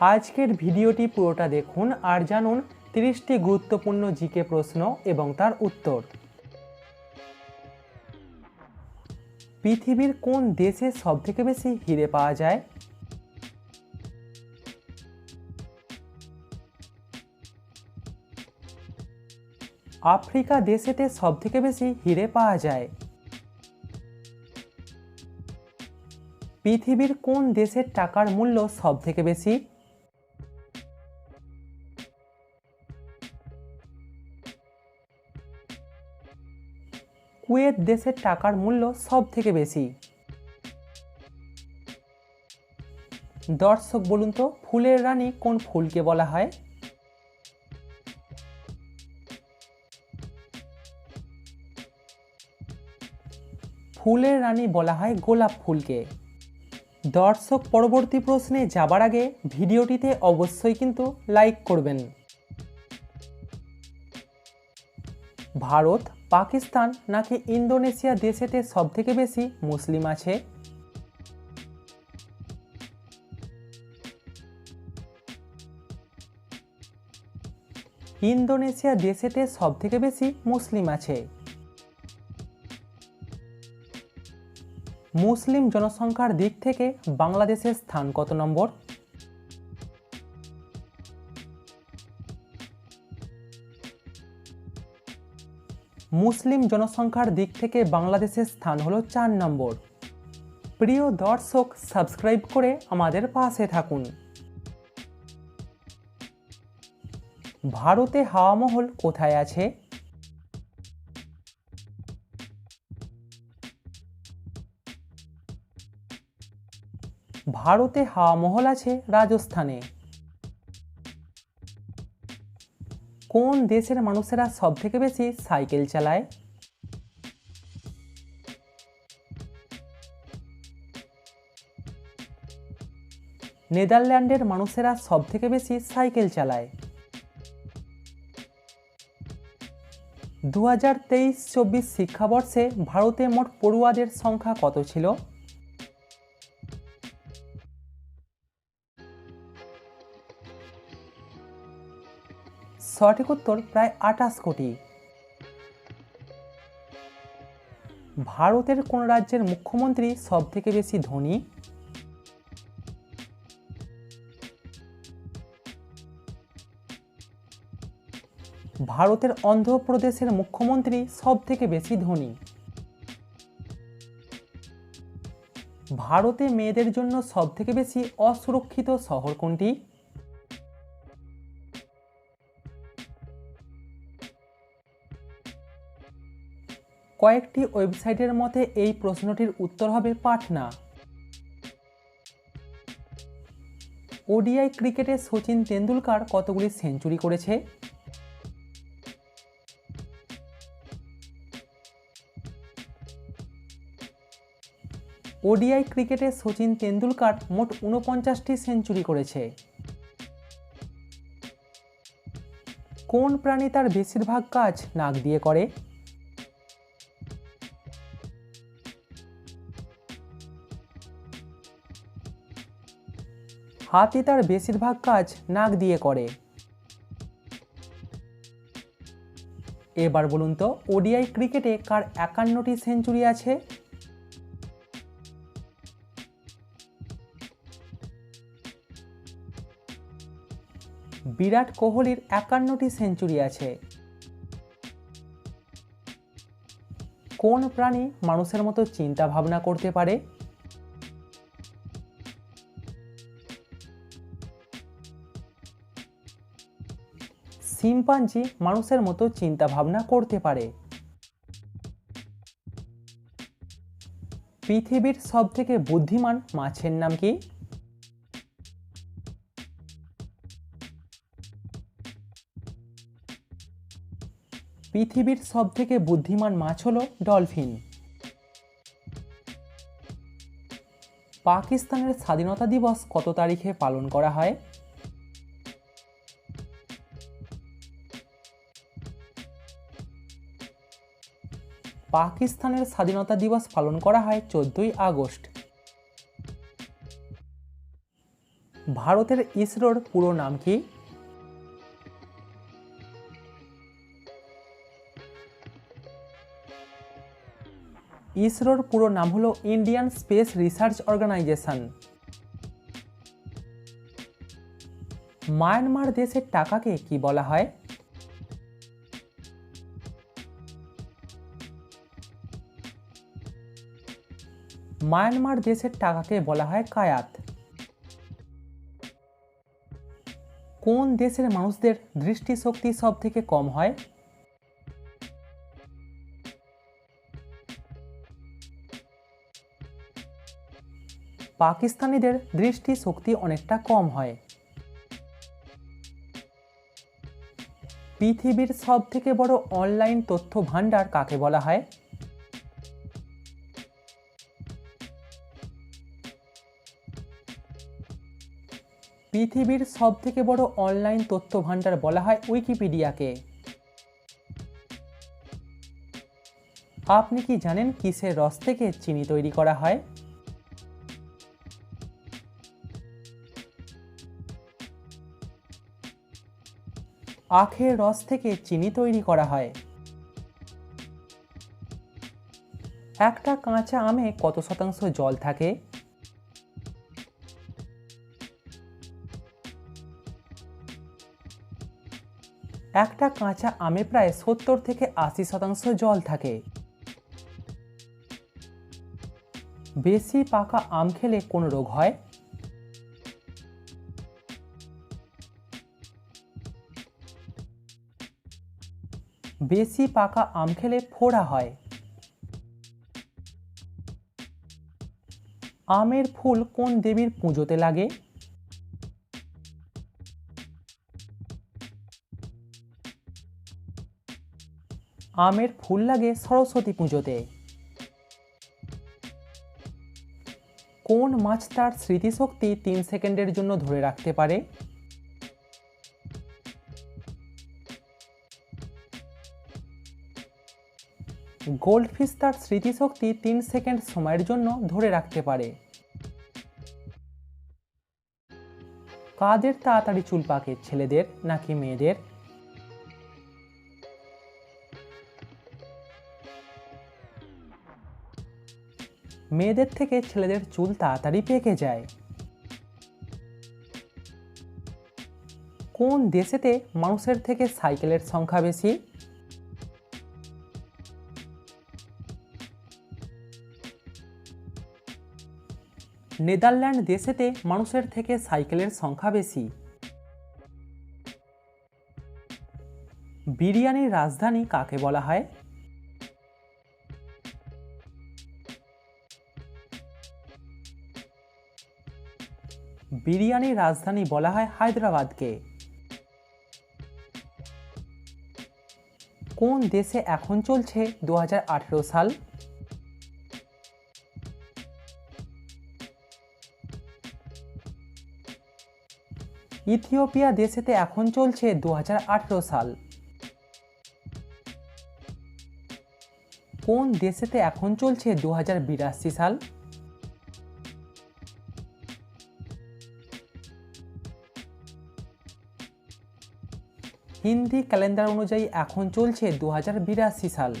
আজকের ভিডিওটি পুরোটা দেখুন আর জানুন তিরিশটি গুরুত্বপূর্ণ জিকে প্রশ্ন এবং তার উত্তর। পৃথিবীর কোন দেশে সবথেকে বেশি হিরে পাওয়া যায়? আফ্রিকা দেশেতে সবথেকে বেশি হিরে পাওয়া যায়? পৃথিবীর কোন দেশের টাকার মূল্য সবথেকে বেশি? কুয়েত দেশের টাকার মূল্য সব থেকে বেশি। দর্শক বলুন তো, ফুলের রানী কোন ফুলকে বলা হয়? ফুলের রানী বলা হয় গোলাপ ফুলকে। দর্শক পরবর্তী প্রশ্নে যাবার আগে ভিডিওটিতে অবশ্যই কিন্তু লাইক করবেন। ভারত, পাকিস্তান নাকি ইন্দোনেশিয়া দেশেতে সবথেকে বেশি মুসলিম আছে? ইন্দোনেশিয়া দেশেতে সবথেকে বেশি মুসলিম আছে? মুসলিম জনসংখ্যার দিক থেকে বাংলাদেশের স্থান কত নম্বর? মুসলিম জনসংখ্যার দিক থেকে বাংলাদেশের স্থান হলো চার নম্বর। প্রিয় দর্শক, সাবস্ক্রাইব করে আমাদের পাশে থাকুন। ভারতে হাওয়া মহল কোথায় আছে? ভারতে হাওয়া মহল আছে রাজস্থানে। কোন দেশের মানুষেরা সব থেকে বেশি সাইকেল চালায়? নেদারল্যান্ডের মানুষেরা সব থেকে বেশি সাইকেল চালায়। দু হাজার তেইশ চব্বিশ শিক্ষাবর্ষে ভারতে মোট পড়ুয়াদের সংখ্যা কত ছিল? সঠিক উত্তর প্রায় আটাশ কোটি। ভারতের কোন রাজ্যের মুখ্যমন্ত্রী সব থেকে বেশি ধনী? ভারতের অন্ধ্রপ্রদেশের মুখ্যমন্ত্রী সব থেকে বেশি ধনী? ভারতে মেয়েদের জন্য সব থেকে বেশি অসুরক্ষিত শহর কোনটি? কয়েকটি ওয়েবসাইটের মতে এই প্রশ্নটির উত্তর হবে পাটনা। ওডিআই ক্রিকেটে সচিন তেন্ডুলকার কতগুলি সেঞ্চুরি করেছে? ওডিআই ক্রিকেটে সচিন তেন্ডুলকার মোট উনপঞ্চাশটি সেঞ্চুরি করেছে। কোন প্রাণী তার বেশিরভাগ কাজ নাক দিয়ে করে? হাতি তার বেশিরভাগ কাজ নাক দিয়ে করে। এবার বলুন তো, ওডিআই ক্রিকেটে কার একান্নটি সেঞ্চুরি আছে? বিরাট কোহলির একান্নটি সেঞ্চুরি আছে। কোন প্রাণী মানুষের মতো চিন্তা ভাবনা করতে পারে? শিম্পাঞ্জি মানুষের মতো চিন্তা ভাবনা করতে পারে। পৃথিবীর সব থেকে বুদ্ধিমান মাছের নাম কি? পৃথিবীর সব থেকে বুদ্ধিমান মাছ হলো ডলফিন। পাকিস্তানের স্বাধীনতা দিবস কত তারিখে পালন করা হয়? পাকিস্তানের স্বাধীনতা দিবস পালন করা হয় চোদ্দই আগস্ট। ভারতের ইসরোর পুরো নাম কি? ইসরোর পুরো নাম হলো Indian space research organisation. Myanmar দেশের টাকাকে কি বলা হয়? মায়ানমার দেশের টাকাকে বলা হয় কায়াত। কোন দেশের মানুষদের দৃষ্টিশক্তি সব থেকে কম হয়? পাকিস্তানিদের দৃষ্টিশক্তি অনেকটা কম হয়। পৃথিবীর সব থেকে বড় অনলাইন তথ্য ভাণ্ডার কাকে বলা হয়? পৃথিবীর সব থেকে বড় অনলাইন তথ্য ভাণ্ডার বলা হয় উইকিপিডিয়াকে। আপনি কি জানেন কিসের রস থেকে চিনি তৈরি করা হয়? আখের রস থেকে চিনি তৈরি করা হয়। একটা কাঁচা আমে কত শতাংশ জল থাকে? একটা কাঁচা আমে প্রায় সত্তর থেকে আশি শতাংশ জল থাকে। বেশি পাকা আম খেলে কোন রোগ হয়? বেশি পাকা আম খেলে ফোড়া হয়। আমের ফুল কোন দেবীর পুজোতে লাগে? আমের ফুল লাগে সরস্বতী পুজোতে। কোন মাছ তার স্মৃতিশক্তি তিন সেকেন্ডের জন্য ধরে রাখতে পারে? গোল্ডফিশ তার স্মৃতিশক্তি তিন সেকেন্ড সময়ের জন্য ধরে রাখতে পারে। কাদের তাড়াতাড়ি চুল পাকে? ছেলেদের নাকি মেয়েদের? মেয়েদের থেকে ছেলেদের চুল তাড়াতাড়ি পেকে যায়। কোন দেশেতে মানুষের থেকে সাইকেলের সংখ্যা বেশি? নেদারল্যান্ড দেশেতে মানুষের থেকে সাইকেলের সংখ্যা বেশি। বিরিয়ানির রাজধানী কাকে বলা হয়? বিরিয়ানির রাজধানী বলা হয় হায়দ্রাবাদকে। কোন দেশে এখন চলছে দু হাজার আঠেরো সাল? ইথিওপিয়া দেশেতে এখন চলছে দু হাজার আঠেরো সাল। কোন দেশেতে এখন চলছে দু হাজার বিরাশি সাল? হিন্দি ক্যালেন্ডার অনুযায়ী এখন চলছে দু হাজার বিরাশি সাল।